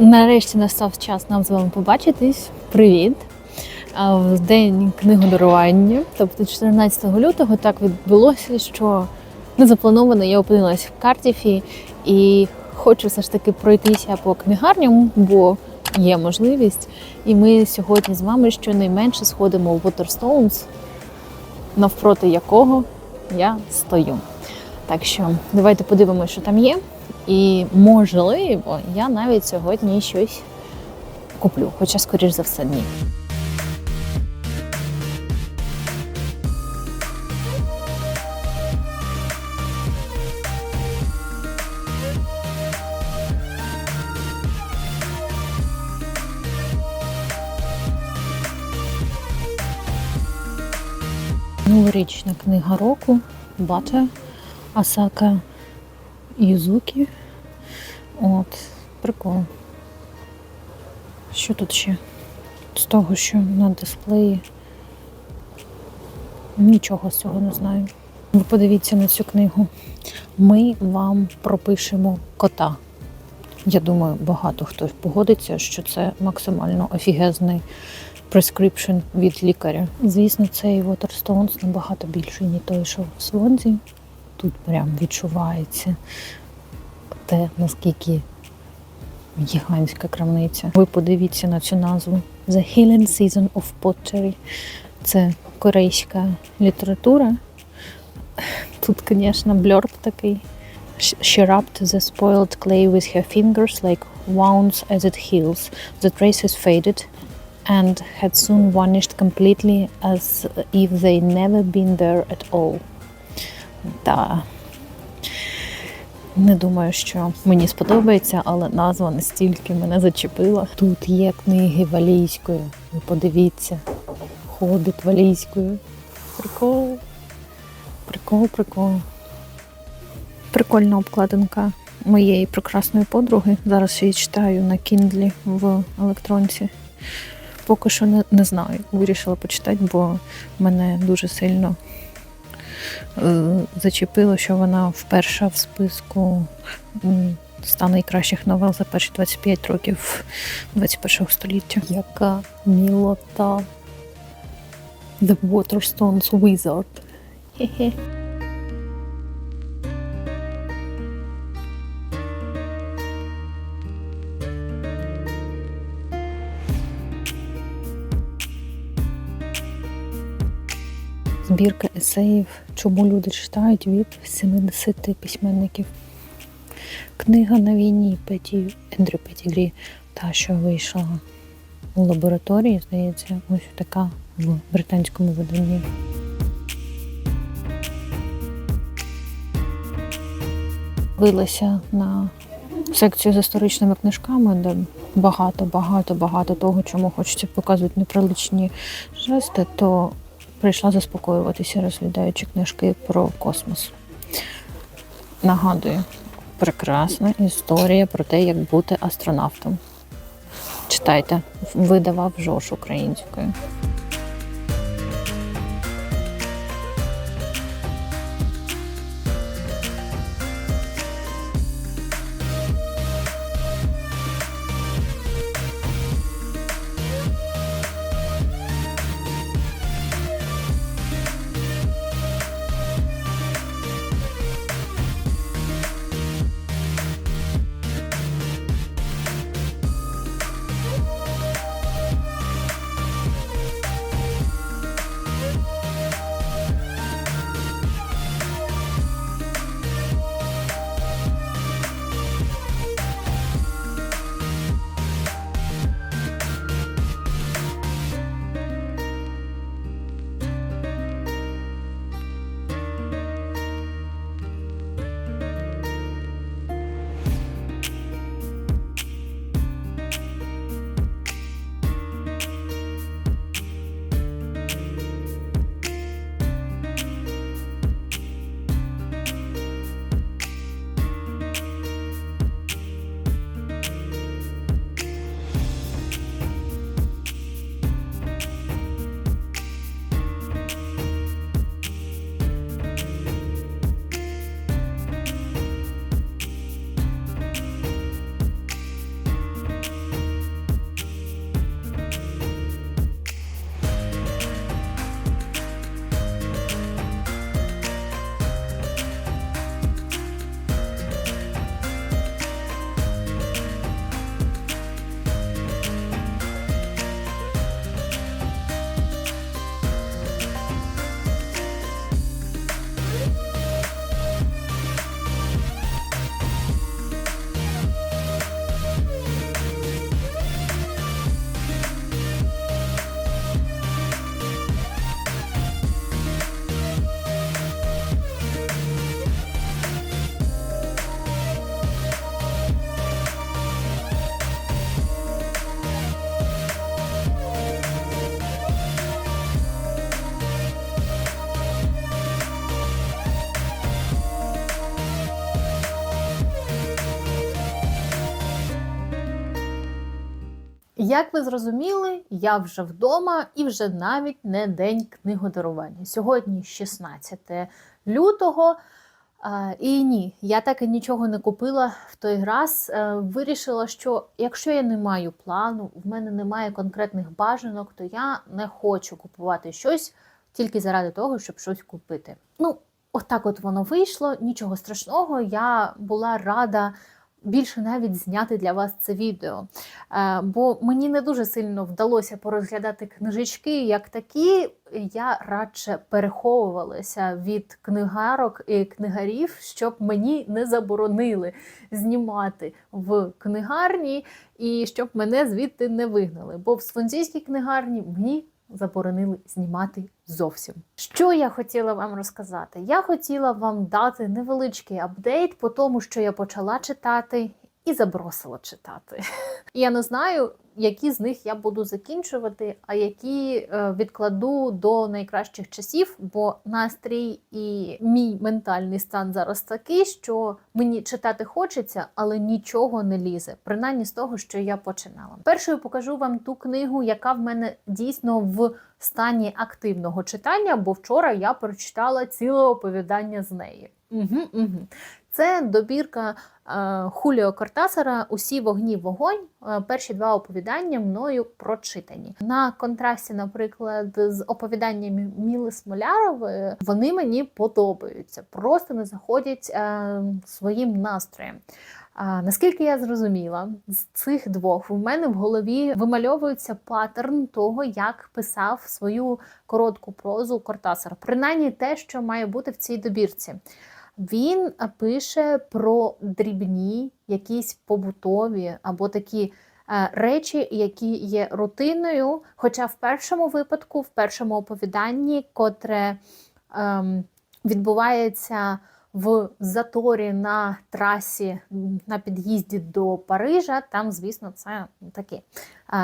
Нарешті настав час нам з вами побачитись. Привіт! В день книгодарування, тобто 14 лютого, так відбулося, що незаплановано я опинилась в Картіфі і хочу все ж таки пройтися по книгарням, бо є можливість. І ми сьогодні з вами щонайменше сходимо в Waterstones, навпроти якого я стою. Так що давайте подивимося, що там є. І можливо, я навіть сьогодні щось куплю, хоча, скоріш за все, ні. Новорічна книга року Бата Асака Юзукі. От, прикол. Що тут ще? З того, що на дисплеї. Нічого з цього не знаю. Ви подивіться на цю книгу. Ми вам пропишемо кота. Я думаю, багато хто погодиться, що це максимально офігезний прескрипшн від лікаря. Звісно, цей Waterstones набагато більший, ніж той, що в Свонзі. Тут прям відчувається те, наскільки гігантська крамниця. Ви подивіться на цю назву The Healing Season of Pottery. Це корейська література. Тут, звісно, бльорб такий. She rubbed the spoiled clay with her fingers like wounds as it heals. The traces faded and had soon vanished completely as if they never been there at all. Та не думаю, що мені сподобається, але назва настільки мене зачепила. Тут є книги валійською. Ви подивіться, хобіт валійською. Прикол. Прикол, прикол. Прикольна обкладинка моєї прекрасної подруги. Зараз її читаю на Кіндлі в електронці. Поки що не, не знаю. Вирішила почитати, бо мене дуже сильно зачепило, що вона вперше в списку м, 100 найкращих новел за перші 25 років 21 століття. Яка мілота. The Waterstones Wizard. Хе-хе. Збірка есеїв, чому люди читають від 70 письменників. Книга на війні Петі Ендрю Петтігрі, та, що вийшла у лабораторії, здається, ось така в британському виданні. Дивилася на секцію з історичними книжками, де багато, багато, багато того, чому хочеться показувати неприличні жести, то прийшла заспокоюватися, розглядаючи книжки про космос. Нагадую, прекрасна історія про те, як бути астронавтом. Читайте, видавав Жош українською. Як ви зрозуміли, я вже вдома і вже навіть не день книгодарування. Сьогодні 16 лютого. І ні, я так і нічого не купила в той раз. Е, Вирішила, що якщо я не маю плану, в мене немає конкретних бажанок, то я не хочу купувати щось тільки заради того, щоб щось купити. Ну, отак от воно вийшло, нічого страшного. Я була рада більше навіть зняти для вас це відео. Е, Бо мені не дуже сильно вдалося порозглядати книжечки як такі. Я радше переховувалася від книгарок і книгарів, щоб мені не заборонили знімати в книгарні і щоб мене звідти не вигнали. Бо в свонзійській книгарні мені заборонили знімати зовсім. Що я хотіла вам розказати? Я хотіла вам дати невеличкий апдейт по тому, що я почала читати і забросила читати. Я не знаю, які з них я буду закінчувати, а які е, відкладу до найкращих часів, бо настрій і мій ментальний стан зараз такий, що мені читати хочеться, але нічого не лізе, принаймні з того, що я починала. Першою покажу вам ту книгу, яка в мене дійсно в стані активного читання, бо вчора я прочитала ціле оповідання з неї. Угу, угу. Це добірка е, Хуліо Кортасара Усі вогні вогонь. Е, перші два оповідання мною прочитані. На контрасті, наприклад, з оповіданнями Міли Смолярової, вони мені подобаються, просто не заходять е, своїм настроєм. А, наскільки я зрозуміла, з цих двох в мене в голові вимальовується паттерн того, як писав свою коротку прозу Кортасар. Принаймні те, що має бути в цій добірці. Він пише про дрібні, якісь побутові або такі речі, які є рутиною. Хоча в першому випадку, в першому оповіданні, котре ем, відбувається в заторі на трасі на під'їзді до Парижа, там, звісно, це такі е,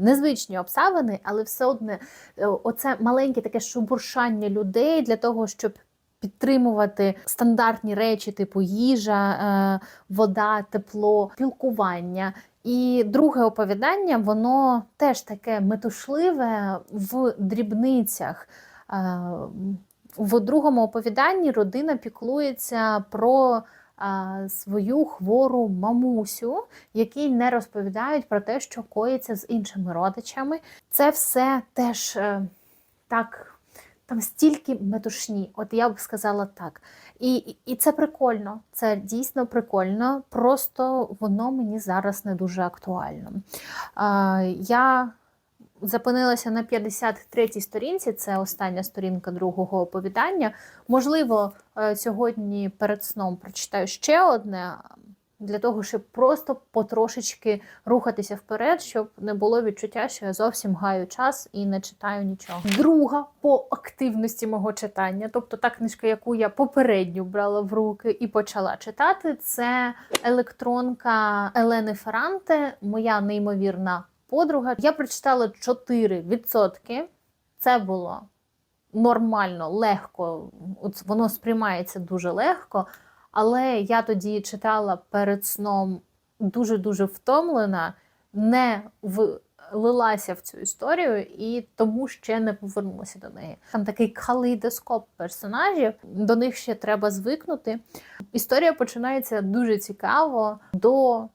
незвичні обставини, але все одне е, оце маленьке таке шубуршання людей для того, щоб підтримувати стандартні речі, типу їжа, е, вода, тепло, спілкування. І друге оповідання, воно теж таке метушливе в дрібницях. В другому оповіданні родина піклується про свою хвору мамусю, якій не розповідають про те, що коїться з іншими родичами. Це все теж е, так. Там стільки метушні, от я б сказала так. І, і це прикольно, це дійсно прикольно, просто воно мені зараз не дуже актуально. Я Запинилася на 53-й сторінці, це остання сторінка другого оповідання. Можливо, е, сьогодні перед сном прочитаю ще одне, для того, щоб просто потрошечки рухатися вперед, щоб не було відчуття, що я зовсім гаю час і не читаю нічого. Друга по активності мого читання, тобто та книжка, яку я попередньо брала в руки і почала читати, це електронка Елени Феранте, моя неймовірна подруга. Я прочитала 4%. Це було нормально, легко, воно сприймається дуже легко. Але я тоді читала перед сном дуже-дуже втомлена, не влилася в цю історію і тому ще не повернулася до неї. Там такий калейдоскоп персонажів, до них ще треба звикнути. Історія починається дуже цікаво. До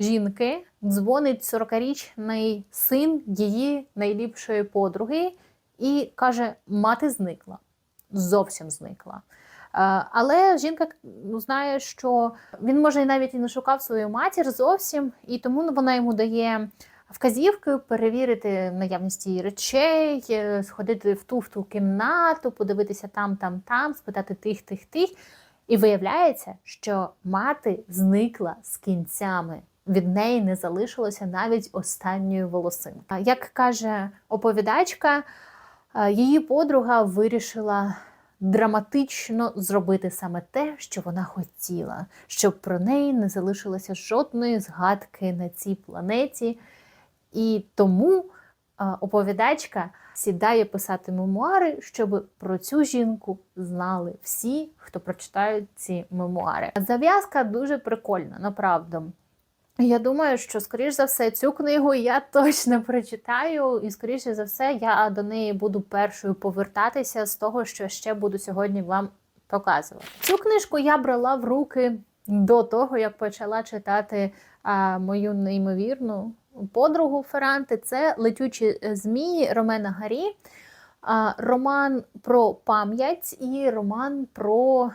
жінки дзвонить 40-річний син її найліпшої подруги і каже: мати зникла, зовсім зникла. Е, але жінка ну, знає, що він може навіть і не шукав свою матір зовсім, і тому вона йому дає вказівки перевірити наявність її речей, е, сходити в ту в ту кімнату, подивитися там, там, там, спитати тих, тих, тих. І виявляється, що мати зникла з кінцями від неї не залишилося навіть останньої волосинки. Як каже оповідачка, е, її подруга вирішила драматично зробити саме те, що вона хотіла, щоб про неї не залишилося жодної згадки на цій планеті. І тому е, оповідачка сідає писати мемуари, щоб про цю жінку знали всі, хто прочитають ці мемуари. Зав'язка дуже прикольна, направду. Я думаю, що, скоріш за все, цю книгу я точно прочитаю, і, скоріше за все, я до неї буду першою повертатися з того, що ще буду сьогодні вам показувати. Цю книжку я брала в руки до того, як почала читати а, мою неймовірну подругу Феранти. Це летючі змії Ромена Гарі. А, роман про пам'ять і роман про,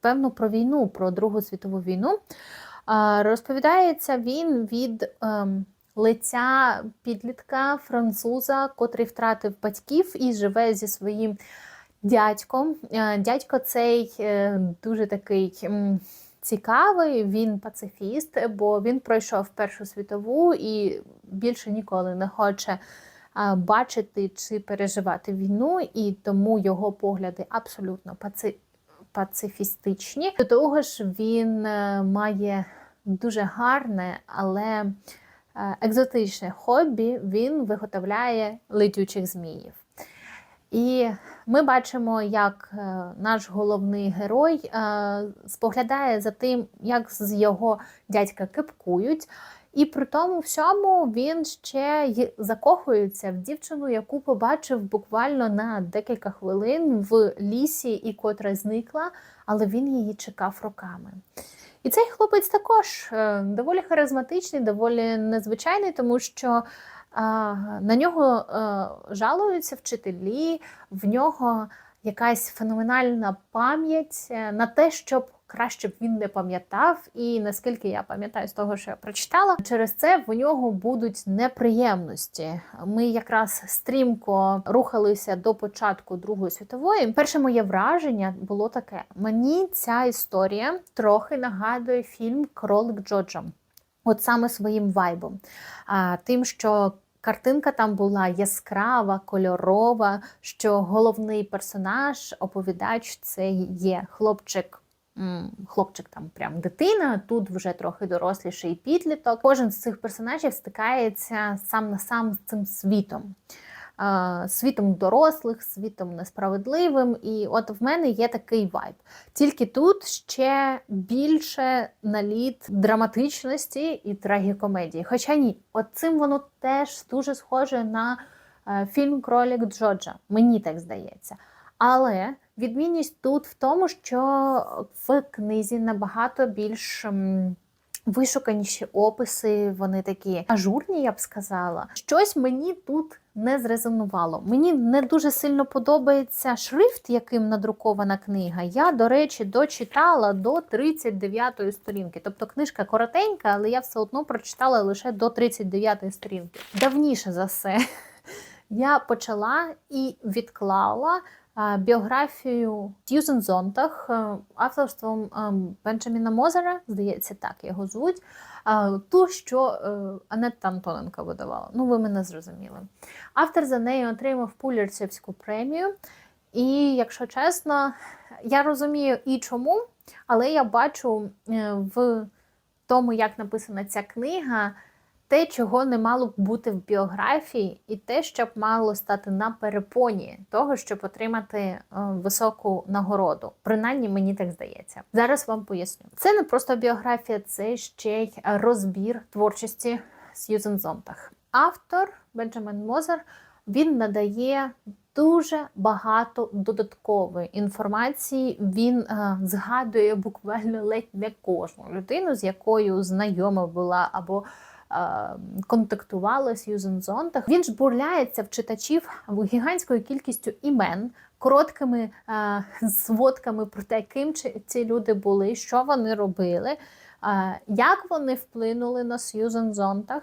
певно, про війну, про Другу світову війну. Розповідається він від ем, лиця підлітка француза, котрий втратив батьків і живе зі своїм дядьком. Е, Дядько цей е, дуже такий цікавий, він пацифіст, бо він пройшов Першу світову і більше ніколи не хоче бачити чи переживати війну, і тому його погляди абсолютно паци пацифістичні. До того ж, він е, має дуже гарне, але е, екзотичне хобі. Він виготовляє летючих зміїв. І ми бачимо, як е, наш головний герой споглядає за тим, як з його дядька кипкують. І при тому всьому він ще й закохується в дівчину, яку побачив буквально на декілька хвилин в лісі, і котра зникла, але він її чекав роками. І цей хлопець також е, доволі харизматичний, доволі незвичайний, тому що а, на нього е, жалуються вчителі, в нього якась феноменальна пам'ять е, на те, щоб краще б він не пам'ятав. І наскільки я пам'ятаю з того, що я прочитала, через це в нього будуть неприємності. Ми якраз стрімко рухалися до початку Другої світової. Перше моє враження було таке: мені ця історія трохи нагадує фільм Кролик Джоджо. От саме своїм вайбом, а, тим, що картинка там була яскрава, кольорова, що головний персонаж, оповідач, це є хлопчик. Хлопчик там прям дитина, тут вже трохи доросліший підліток. Кожен з цих персонажів стикається сам на сам з цим світом. Світом дорослих, світом несправедливим. І от в мене є такий вайб. Тільки тут ще більше наліт драматичності і трагікомедії. Хоча ні, от цим воно теж дуже схоже на е, фільм Кролік Джоджа. Мені так здається. Але відмінність тут в тому, що в книзі набагато більш. Вишуканіші описи, вони такі ажурні, я б сказала. Щось мені тут не зрезонувало. Мені не дуже сильно подобається шрифт, яким надрукована книга. Я, до речі, дочитала до 39-ї сторінки. Тобто книжка коротенька, але я все одно прочитала лише до 39-ї сторінки. Давніше за все я почала і відклала біографію Сьюзен Зонтах е, авторством е, Бенджаміна Мозера, здається, так його звуть. а, Ту, що е, Анетта Антоненко видавала. Ну, ви мене зрозуміли. Автор за нею отримав Пулярцівську премію. І, якщо чесно, я розумію і чому, але я бачу е, в тому, як написана ця книга, те, чого не мало б бути в біографії, і те, що б мало стати на перепоні того, щоб отримати е, високу нагороду. Принаймні, мені так здається. Зараз вам поясню. Це не просто біографія, це ще й розбір творчості Сьюзен Зонтах. Автор Бенджамін Мозер він надає дуже багато додаткової інформації. Він е, згадує буквально ледь не кожну людину, з якою знайома була або контактувала Сьюзен Зонтах. Він жбурляється в читачів гігантською кількістю імен. Короткими е, зводками про те, ким ці люди були, що вони робили, е, як вони вплинули на Сьюзен Зонтах,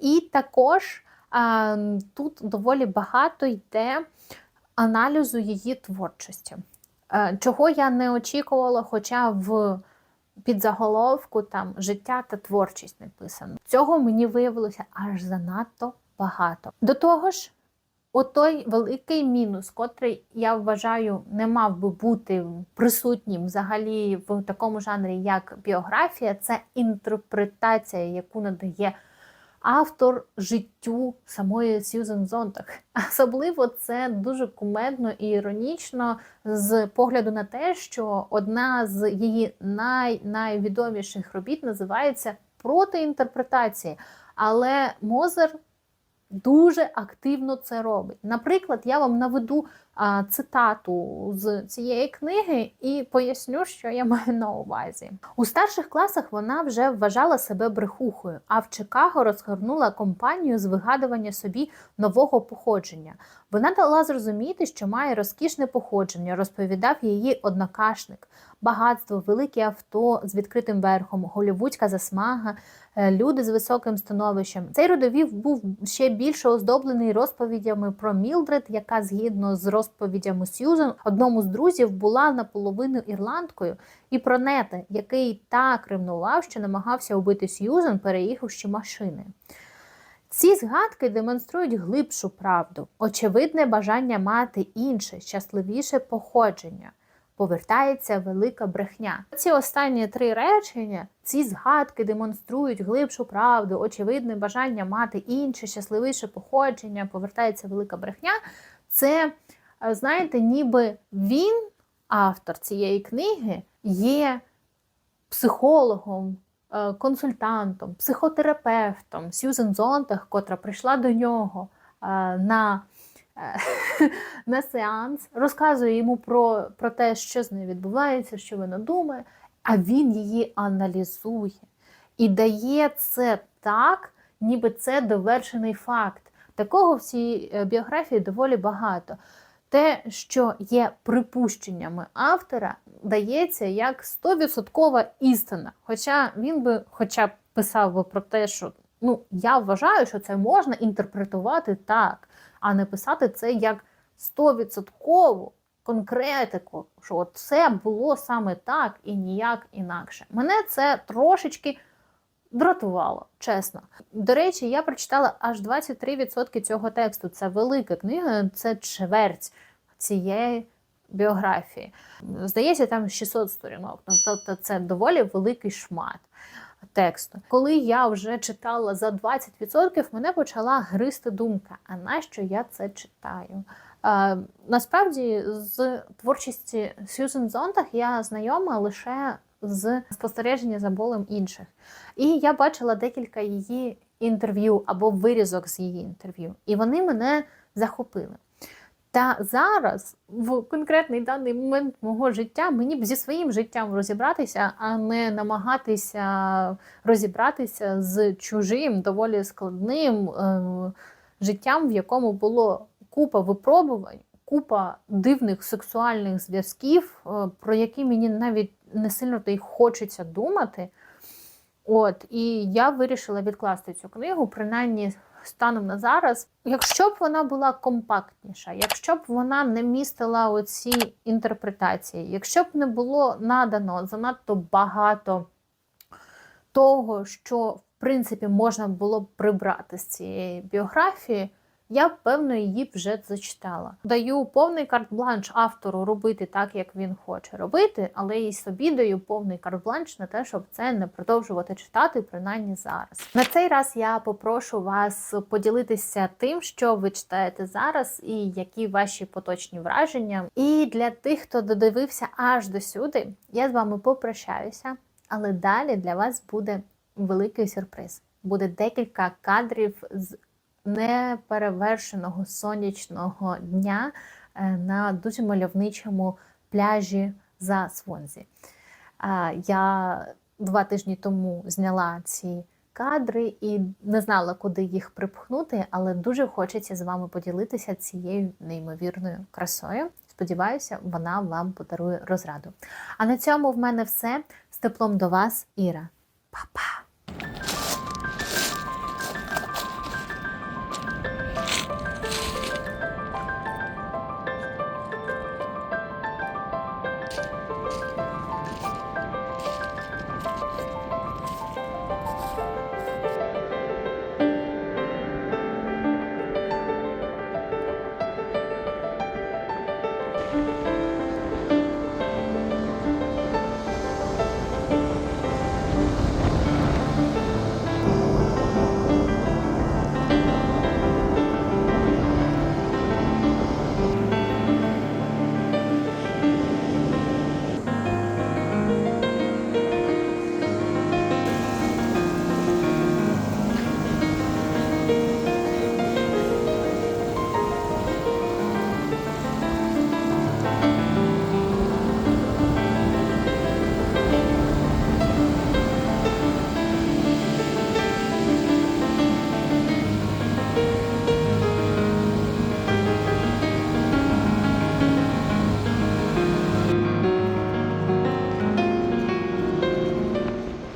і також а, тут доволі багато йде аналізу її творчості. Е, Чого я не очікувала, хоча в підзаголовку там життя та творчість написано. Цього мені виявилося аж занадто багато. До того ж, отой великий мінус, котрий я вважаю, не мав би бути присутнім взагалі в такому жанрі, як біографія, це інтерпретація, яку надає автор життю самої Сьюзен Зонтах. Особливо це дуже кумедно і іронічно з погляду на те, що одна з її най найвідоміших робіт називається проти інтерпретації, але Мозер дуже активно це робить. Наприклад, я вам наведу цитату з цієї книги і поясню, що я маю на увазі. У старших класах вона вже вважала себе брехухою, а в Чикаго розгорнула компанію з вигадування собі нового походження. Вона дала зрозуміти, що має розкішне походження, розповідав її однокашник. Багатство, великі авто з відкритим верхом, голівудська засмага, е, люди з високим становищем. Цей родовів був ще більше оздоблений розповідями про Мілдред, яка згідно з розповідями Сьюзен, одному з друзів була наполовину ірландкою, і про Нета, який так ревнував, що намагався убити Сьюзен, переїхавши машини. Ці згадки демонструють глибшу правду, очевидне бажання мати інше, щасливіше походження. Повертається велика брехня. Ці останні три речення, ці згадки демонструють глибшу правду, очевидне бажання мати інше, щасливіше походження, повертається велика брехня. Це, знаєте, ніби він, автор цієї книги, є психологом, е, консультантом, психотерапевтом Сьюзен Зонтах, котра прийшла до нього е, на, е, на сеанс, розказує йому про, про те, що з нею відбувається, що вона думає, а він її аналізує і дає це так, ніби це довершений факт. Такого в цій е, біографії доволі багато. Те, що є припущеннями автора, дається як 100% істина. Хоча він би хоча б писав би про те, що ну, я вважаю, що це можна інтерпретувати так, а не писати це як 100% конкретику, що це було саме так і ніяк інакше. Мене це трошечки дратувало, чесно. До речі, я прочитала аж 23% цього тексту. Це велика книга, це чверть цієї біографії. Здається, там 600 сторінок. Ну, Тобто це доволі великий шмат тексту. Коли я вже читала за 20%, мене почала гристи думка: а нащо я це читаю? Е, насправді, з творчості Сьюзен Зонтах я знайома лише з спостереження за болем інших. І я бачила декілька її інтерв'ю або вирізок з її інтерв'ю, і вони мене захопили. Та зараз, в конкретний даний момент мого життя, мені б зі своїм життям розібратися, а не намагатися розібратися з чужим, доволі складним е життям, в якому було купа випробувань, купа дивних сексуальних зв'язків, е про які мені навіть не сильно то й хочеться думати. От, І я вирішила відкласти цю книгу, принаймні станом на зараз. Якщо б вона була компактніша, якщо б вона не містила оці інтерпретації, якщо б не було надано занадто багато того, що в принципі можна було б прибрати з цієї біографії, я певно, її вже зачитала. Даю повний карт-бланш автору робити так, як він хоче робити, але і собі даю повний карт-бланш на те, щоб це не продовжувати читати, принаймні зараз. На цей раз я попрошу вас поділитися тим, що ви читаєте зараз, і які ваші поточні враження. І для тих, хто додивився аж до сюди, я з вами попрощаюся, але далі для вас буде великий сюрприз. Буде декілька кадрів з неперевершеного сонячного дня е, на дуже мальовничому пляжі за Свонзі. Я два тижні тому зняла ці кадри і не знала, куди їх припхнути, але дуже хочеться з вами поділитися цією неймовірною красою. Сподіваюся, вона вам подарує розраду. А на цьому в мене все. З теплом до вас, Іра. Па-па!